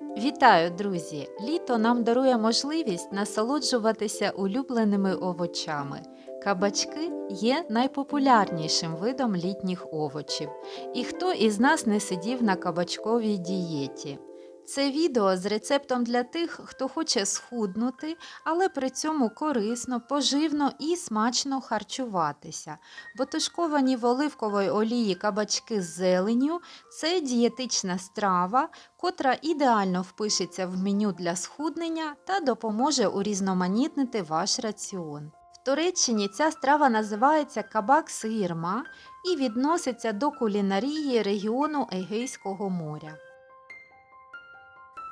Вітаю, друзі! Літо нам дарує можливість насолоджуватися улюбленими овочами. Кабачки є найпопулярнішим видом літніх овочів. І хто із нас не сидів на кабачковій дієті? Це відео з рецептом для тих, хто хоче схуднути, але при цьому корисно, поживно і смачно харчуватися. Бо тушковані в оливковій олії кабачки з зеленню це дієтична страва, котра ідеально впишеться в меню для схуднення та допоможе урізноманітнити ваш раціон. В Туреччині ця страва називається кабак сирма і відноситься до кулінарії регіону Егейського моря.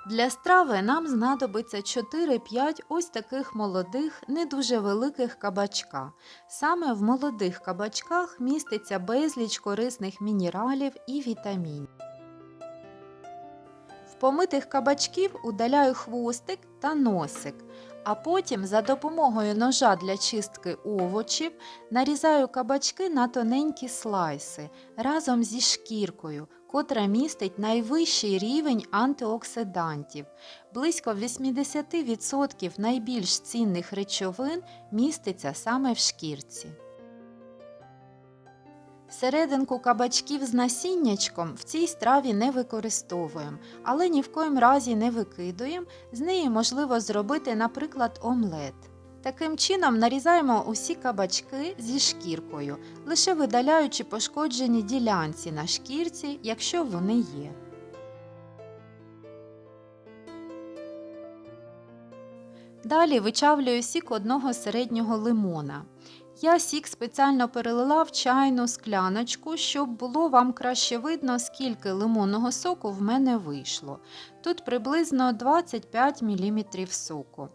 Для страви нам знадобиться 4-5 ось таких молодих, не дуже великих кабачка. Саме в молодих кабачках міститься безліч корисних мінералів і вітамінів. В помитих кабачків удаляю хвостик та носик, а потім за допомогою ножа для чистки овочів нарізаю кабачки на тоненькі слайси разом зі шкіркою, котра містить найвищий рівень антиоксидантів. Близько 80% найбільш цінних речовин міститься саме в шкірці. Серединку кабачків з насіннячком в цій страві не використовуємо, але ні в коїм разі не викидуємо. З неї можливо зробити, наприклад, омлет. Таким чином нарізаємо усі кабачки зі шкіркою, лише видаляючи пошкоджені ділянці на шкірці, якщо вони є. Далі вичавлюю сік одного середнього лимона. Я сік спеціально перелила в чайну скляночку, щоб було вам краще видно, скільки лимонного соку в мене вийшло. Тут приблизно 25 мл соку.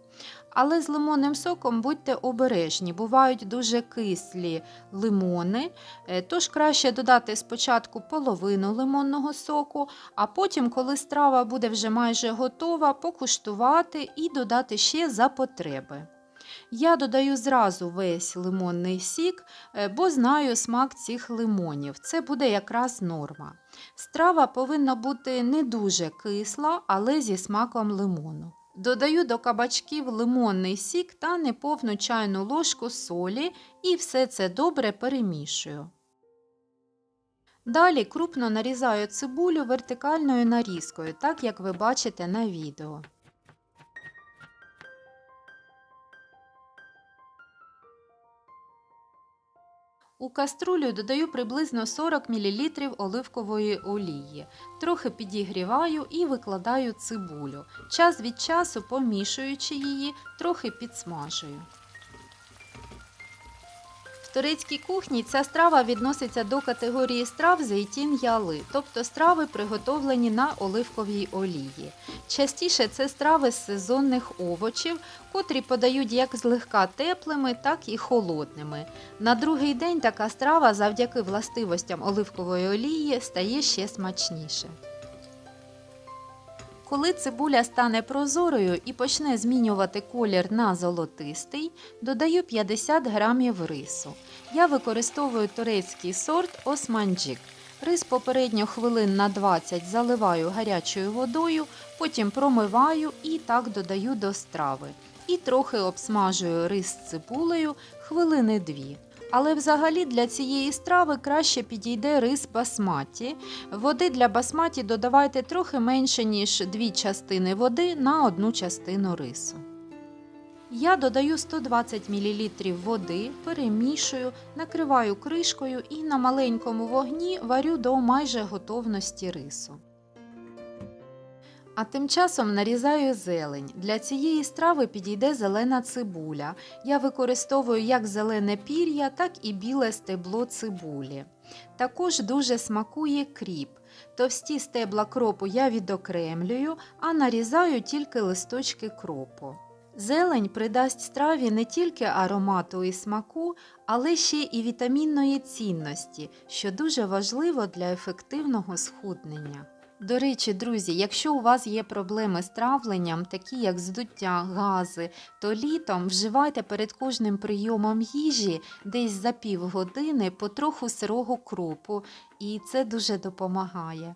Але з лимонним соком будьте обережні, бувають дуже кислі лимони, е, тож краще додати спочатку половину лимонного соку, а потім, коли страва буде вже майже готова, покуштувати і додати ще за потреби. Я додаю зразу весь лимонний сік, е, бо знаю смак цих лимонів. Це буде якраз норма. Страва повинна бути не дуже кисла, але зі смаком лимону. Додаю до кабачків лимонний сік та неповну чайну ложку солі і все це добре перемішую. Далі крупно нарізаю цибулю вертикальною нарізкою, так як ви бачите на відео. У каструлю додаю приблизно 40 мл оливкової олії. Трохи підігріваю і викладаю цибулю. Час від часу, помішуючи її, трохи підсмажую. Турецькій кухні ця страва відноситься до категорії страв зейтін яли, тобто страви, приготовлені на оливковій олії. Частіше це страви з сезонних овочів, котрі подають як злегка теплими, так і холодними. На другий день така страва завдяки властивостям оливкової олії стає ще смачніше. Коли цибуля стане прозорою і почне змінювати колір на золотистий, додаю 50 грамів рису. Я використовую турецький сорт османджик. Рис попередньо хвилин на 20 заливаю гарячою водою, потім промиваю і так додаю до страви. І трохи обсмажую рис з цибулею хвилини 2. Але взагалі для цієї страви краще підійде рис басматі. Води для басматі додавайте трохи менше, ніж 2 частини води на одну частину рису. Я додаю 120 мл води, перемішую, накриваю кришкою і на маленькому вогні варю до майже готовності рису. А тим часом нарізаю зелень. Для цієї страви підійде зелена цибуля. Я використовую як зелене пір'я, так і біле стебло цибулі. Також дуже смакує кріп. Товсті стебла кропу я відокремлюю, а нарізаю тільки листочки кропу. Зелень придасть страві не тільки аромату і смаку, але ще і вітамінної цінності, що дуже важливо для ефективного схуднення. До речі, друзі, якщо у вас є проблеми з травленням, такі як здуття, гази, то літом вживайте перед кожним прийомом їжі десь за півгодини потроху сирого кропу, і це дуже допомагає.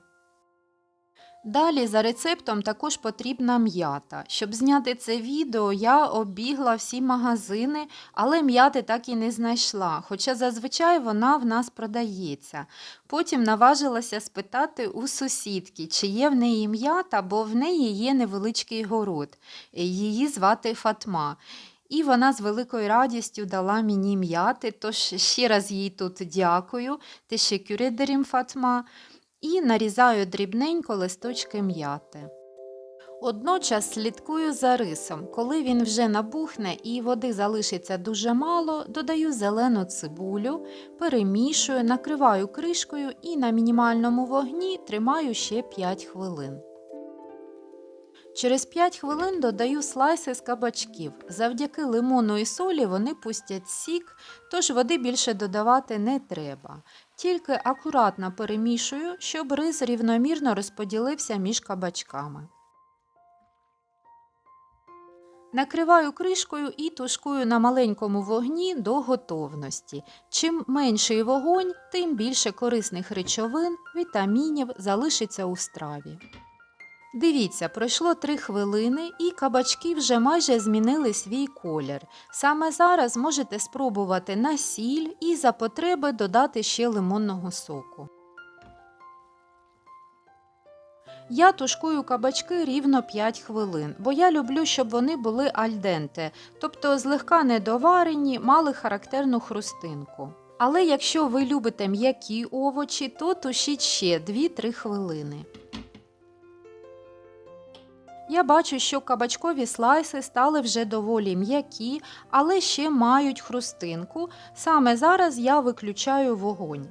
Далі за рецептом також потрібна м'ята. Щоб зняти це відео, я оббігла всі магазини, але м'яти так і не знайшла, хоча зазвичай вона в нас продається. Потім наважилася спитати у сусідки, чи є в неї м'ята, бо в неї є невеличкий город. Її звати Фатма. І вона з великою радістю дала мені м'яти, тож ще раз їй тут дякую. Teşekkür ederim Фатма і нарізаю дрібненько листочки м'яти. Одночас слідкую за рисом. Коли він вже набухне і води залишиться дуже мало, додаю зелену цибулю, перемішую, накриваю кришкою і на мінімальному вогні тримаю ще 5 хвилин. Через 5 хвилин додаю слайси з кабачків. Завдяки лимону і солі вони пустять сік, тож води більше додавати не треба. Тільки акуратно перемішую, щоб рис рівномірно розподілився між кабачками. Накриваю кришкою і тушкую на маленькому вогні до готовності. Чим менший вогонь, тим більше корисних речовин, вітамінів залишиться у страві. Дивіться, пройшло 3 хвилини і кабачки вже майже змінили свій колір. Саме зараз можете спробувати на сіль і за потреби додати ще лимонного соку. Я тушкую кабачки рівно 5 хвилин, бо я люблю, щоб вони були альденте, тобто злегка недоварені, мали характерну хрустинку. Але якщо ви любите м'які овочі, то тушіть ще 2-3 хвилини. Я бачу, що кабачкові слайси стали вже доволі м'які, але ще мають хрустинку. Саме зараз я виключаю вогонь.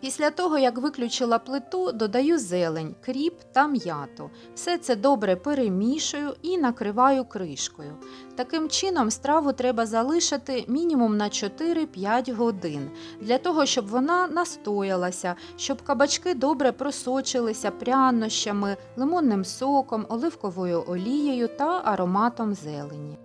Після того, як виключила плиту, додаю зелень, кріп та м'яту. Все це добре перемішую і накриваю кришкою. Таким чином, страву треба залишити мінімум на 4-5 годин, для того, щоб вона настоялася, щоб кабачки добре просочилися прянощами, лимонним соком, оливковою олією та ароматом зелені.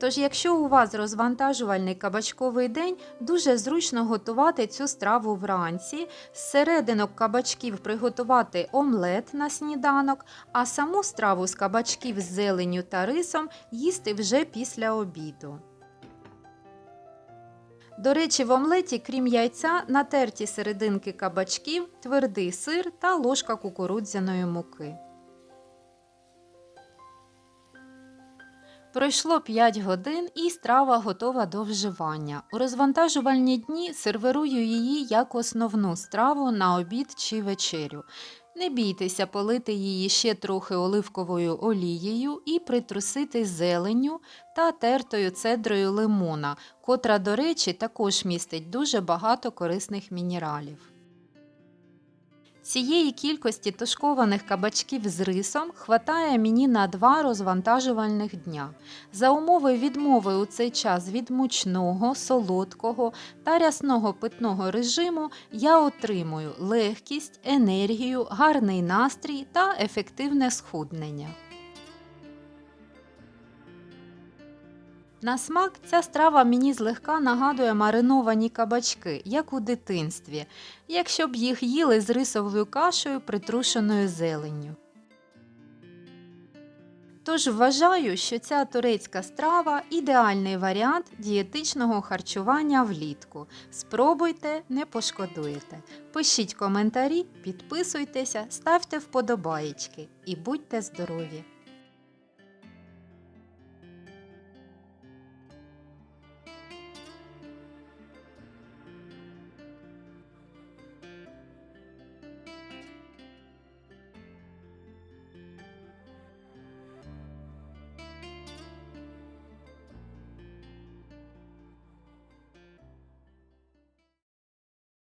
Тож, якщо у вас розвантажувальний кабачковий день, дуже зручно готувати цю страву вранці, з серединок кабачків приготувати омлет на сніданок, а саму страву з кабачків з зеленню та рисом їсти вже після обіду. До речі, в омлеті, крім яйця, натерті серединки кабачків, твердий сир та ложка кукурудзяної муки. Пройшло 5 годин і страва готова до вживання. У розвантажувальні дні сервирую її як основну страву на обід чи вечерю. Не бійтеся полити її ще трохи оливковою олією і притрусити зеленню та тертою цедрою лимона, котра, до речі, також містить дуже багато корисних мінералів. Цієї кількості тушкованих кабачків з рисом хватає мені на два розвантажувальних дня. За умови відмови у цей час від мучного, солодкого та рясного питного режиму я отримую легкість, енергію, гарний настрій та ефективне схуднення. На смак ця страва мені злегка нагадує мариновані кабачки, як у дитинстві, якщо б їх їли з рисовою кашею, притрушеною зеленню. Тож вважаю, що ця турецька страва ідеальний варіант дієтичного харчування влітку. Спробуйте, не пошкодуєте. Пишіть коментарі, підписуйтеся, ставте вподобаєчки і будьте здорові!